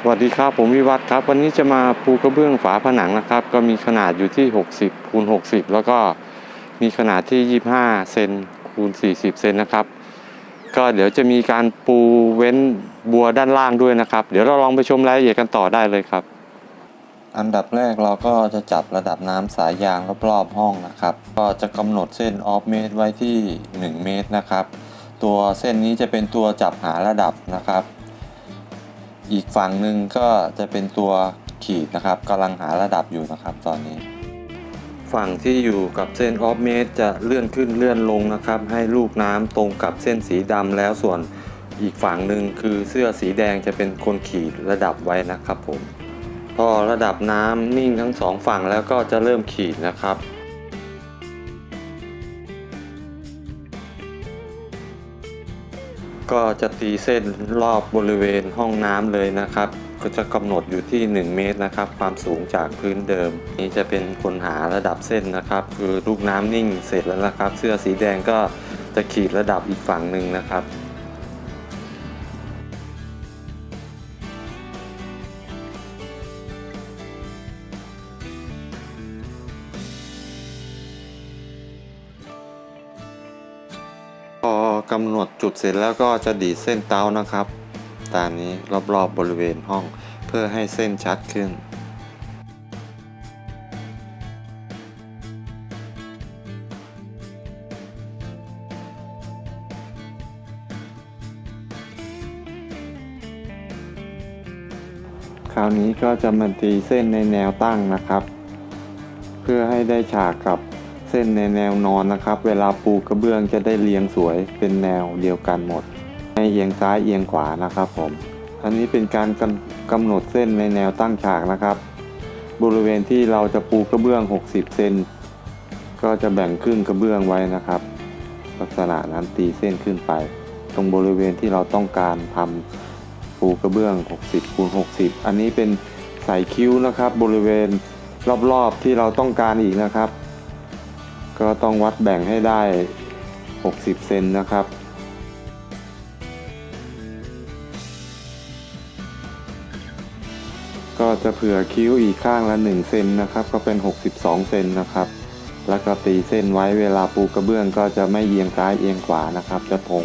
สวัสดีครับผมวิวัฒน์ครับ วันนี้จะมาปูกระเบื้องฝาผนังนะครับ ก็มีขนาดอยู่ที่ 60คูณ60 แล้วก็มีขนาดที่ 25 เซนคูณ 40 เซนนะครับ ก็เดี๋ยวจะมีการปูเว้นบัวด้านล่างด้วยนะครับ เดี๋ยวเราลองไปชมรายละเอียดกันต่อได้เลยครับ อันดับแรกเราก็จะจับระดับน้ำสายยางรอบๆห้องนะครับ ก็จะกำหนดเส้นออฟเมตรไว้ที่ 1 เมตรนะครับ ตัวเส้นนี้จะเป็นตัวจับหาระดับนะครับ อีกฝั่งหนึ่งก็จะเป็นตัวขีดนะครับกำลังหาระดับอยู่นะครับตอนนี้ ฝั่งที่อยู่กับเส้นออฟเมตรจะเลื่อนขึ้นเลื่อนลงนะครับ ให้ลูกน้ำตรงกับเส้นสีดำแล้วส่วนอีกฝั่งหนึ่งคือเสื้อสีแดงจะเป็นคนขีดระดับไว้นะครับผม พอระดับน้ำนิ่งทั้งสองฝั่งแล้วก็จะเริ่มขีดนะครับ ก็จะตีเส้นรอบบริเวณห้องน้ำเลยนะครับ ก็จะกำหนดอยู่ที่ 1 เมตรนะครับ ความสูงจากพื้นเดิม นี้จะเป็นคนหาระดับเส้นนะครับ คือลูกน้ำนิ่งเสร็จแล้วนะครับ เสื้อสีแดงก็จะขีดระดับอีกฝั่งหนึ่งนะครับ กำหนดจุดเสร็จแล้วก็จะดีดเส้นเต้านะครับ ตามนี้รอบๆบบริเวณห้องเพื่อให้เส้นชัดขึ้นคราวนี้ก็จะมาตีเส้นในแนวตั้งนะครับ เพื่อให้ได้ฉากกับ เส้นในแนวนอนนะครับ เวลาปูกระเบื้องจะได้เรียงสวยเป็นแนวเดียวกันหมด ให้เอียงซ้ายเอียงขวานะครับผม อันนี้เป็นการกำกำหนดเส้นในแนวตั้งฉากนะครับ บริเวณที่เราจะปูกระเบื้อง 60 เซนก็จะแบ่งครึ่งกระเบื้องไว้นะครับ ลักษณะนั้นตีเส้นขึ้นไป ตรงบริเวณที่เราต้องการทำปูกระเบื้อง 60คูณ60 อันนี้เป็นใส่คิ้วนะครับ บริเวณรอบๆที่เราต้องการอีกนะครับ ก็ต้องวัดแบ่งให้ได้ 60 เซนนะครับ ก็จะเผื่อคิ้วอีกข้างละ 1 เซนนะครับ ก็เป็น 62 เซนนะครับ แล้วก็ตีเส้นไว้เวลาปูกระเบื้องก็จะไม่เอียงซ้ายเอียงขวานะครับ จะตรง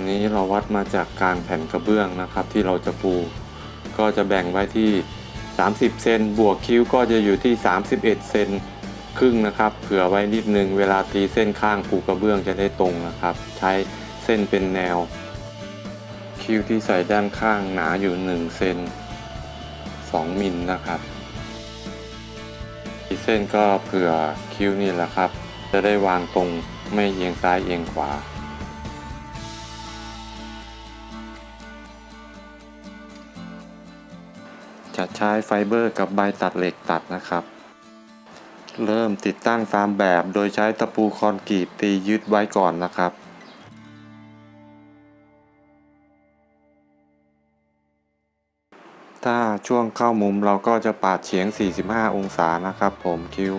นนี้เราวัดมาจากกลางแผ่นกระเบื้องนะครับ ที่เราจะปู ก็จะแบ่งไว้ที่ 30 เซนบวกคิ้วก็จะอยู่ที่ 31 เซนครึ่งนะครับเผื่อไว้นิดนึงเวลาตีเส้นข้างปูกระเบื้องจะได้ตรงนะครับ ใช้เส้นเป็นแนว คิ้วที่ใส่ด้านข้างหนาอยู่ 1 เซน2มิลนะครับตีเส้นก็เผื่อคิ้วนี่แหละครับ จะได้วางตรงไม่เอียงซ้ายเอียงขวา จะใช้ไฟเบอร์กับใบตัดเหล็กตัดนะครับ เริ่มติดตั้งตามแบบโดยใช้ตะปูคอนกรีตตียึดไว้ก่อนนะครับถ้าช่วงเข้ามุมเราก็จะปาดเฉียง 45 องศานะครับผมคิ้ว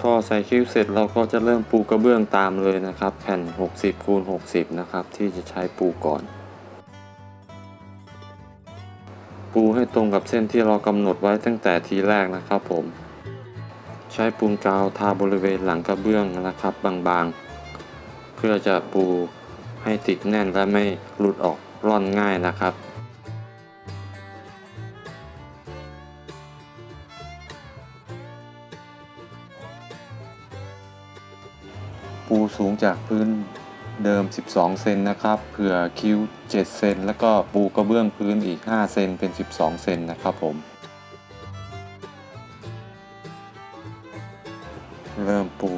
พอใส่คิ้วเสร็จเราก็จะเริ่มปูกระเบื้องตามเลยนะครับ แผ่น 60คูณ60 นะครับ ที่จะใช้ปูก่อน ปูให้ตรงกับเส้นที่เรากำหนดไว้ตั้งแต่ทีแรกนะครับผม ใช้ปูนกาวทาบริเวณหลังกระเบื้องนะครับบางๆ เพื่อจะปูให้ติดแน่นและไม่หลุดออกร่อนง่ายนะครับ ปูสูงจากพื้นเดิม 12 เซนนะครับ เผื่อคิ้ว 7 เซน แล้วก็ปูกระเบื้องพื้นอีก 5 เซน เป็น 12 เซนนะครับผม เริ่มปู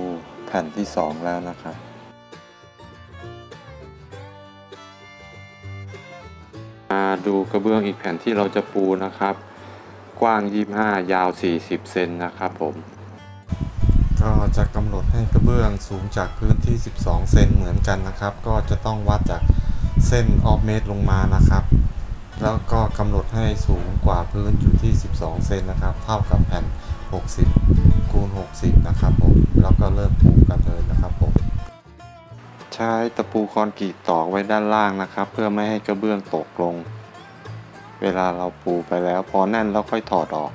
แผ่นที่ 2 แล้วนะครับ มาดูกระเบื้องอีกแผ่นที่เราจะปูนะครับ กว้าง 25 ยาว 40 เซนนะครับผม ก็จะกำหนดให้กระเบื้องสูงจากพื้นที่ 12 เซนเหมือนกันนะครับ ก็จะต้องวัดจากเส้นออฟเมตรลงมานะครับ แล้วก็กำหนดให้สูงกว่าพื้นอยู่ที่ 12 เซนนะครับ เท่ากับแผ่น 60 คูณ 60 นะครับผม แล้วก็เริ่มปูกันเลยนะครับผม ใช้ตะปูคอนกรีตตอกไว้ด้านล่างนะครับ เพื่อไม่ให้กระเบื้องตกลง เวลาเราปูไปแล้วพอแน่นแล้วค่อยถอดออก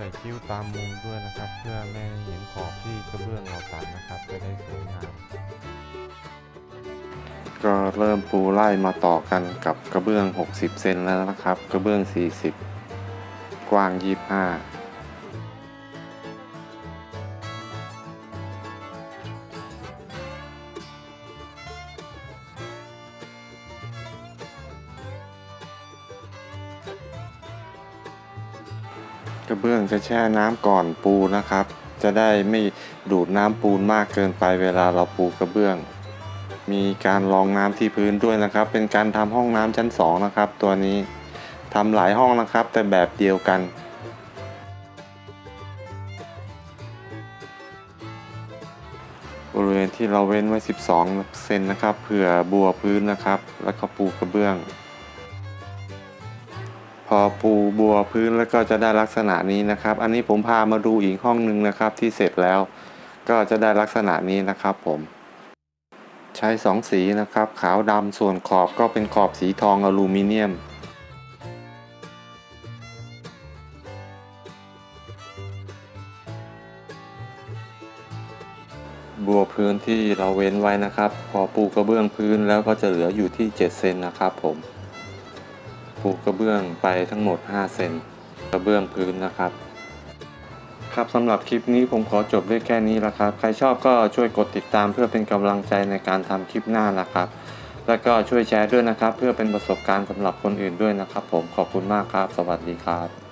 ส่คิ้วตามมุมด้วยนะครับ เพื่อไม่ให้เห็นขอบที่กระเบื้องเราตัดนะครับ จะได้สวยงามก็เริ่มปูไล่มาต่อกันกับกระเบื้อง 60 เซนแล้วนะครับ กระเบื้อง 40 กว้าง 25 ระเบื้องจะแช่น้ำก่อนปูนะครับ จะได้ไม่ดูดน้ำปูนมากเกินไปเวลาเราปูกระเบื้อง มีการรองน้ำที่พื้นด้วยนะครับ เป็นการทำห้องน้ำชั้นสองนะครับ ตัวนี้ทำหลายห้องนะครับ แต่แบบเดียวกันบริเวณที่เราเว้นไว้ 12 เซนนะครับ เผื่อบัวพื้นนะครับ แล้วก็ปูกระเบื้อง พอปูบัวพื้นแล้วก็จะได้ลักษณะนี้นะครับ อันนี้ผมพามาดูอีกห้องหนึ่งนะครับที่เสร็จแล้ว ก็จะได้ลักษณะนี้นะครับผมใช้สองสีนะครับ ขาวดำส่วนขอบก็เป็นขอบสีทองอลูมิเนียม บัวพื้นที่เราเว้นไว้นะครับ พอปูกระเบื้องพื้นแล้วก็จะเหลืออยู่ที่ 7 เซนนะครับผม ปูกระเบื้องไปทั้งหมด 5 เซนกระเบื้องพื้นนะครับ ครับสำหรับคลิปนี้ผมขอจบด้วยแค่นี้ละครับ ใครชอบก็ช่วยกดติดตามเพื่อเป็นกำลังใจในการทำคลิปหน้านะครับ แล้วก็ช่วยแชร์ด้วยนะครับ เพื่อเป็นประสบการณ์สำหรับคนอื่นด้วยนะครับ ผมขอบคุณมากครับ สวัสดีครับ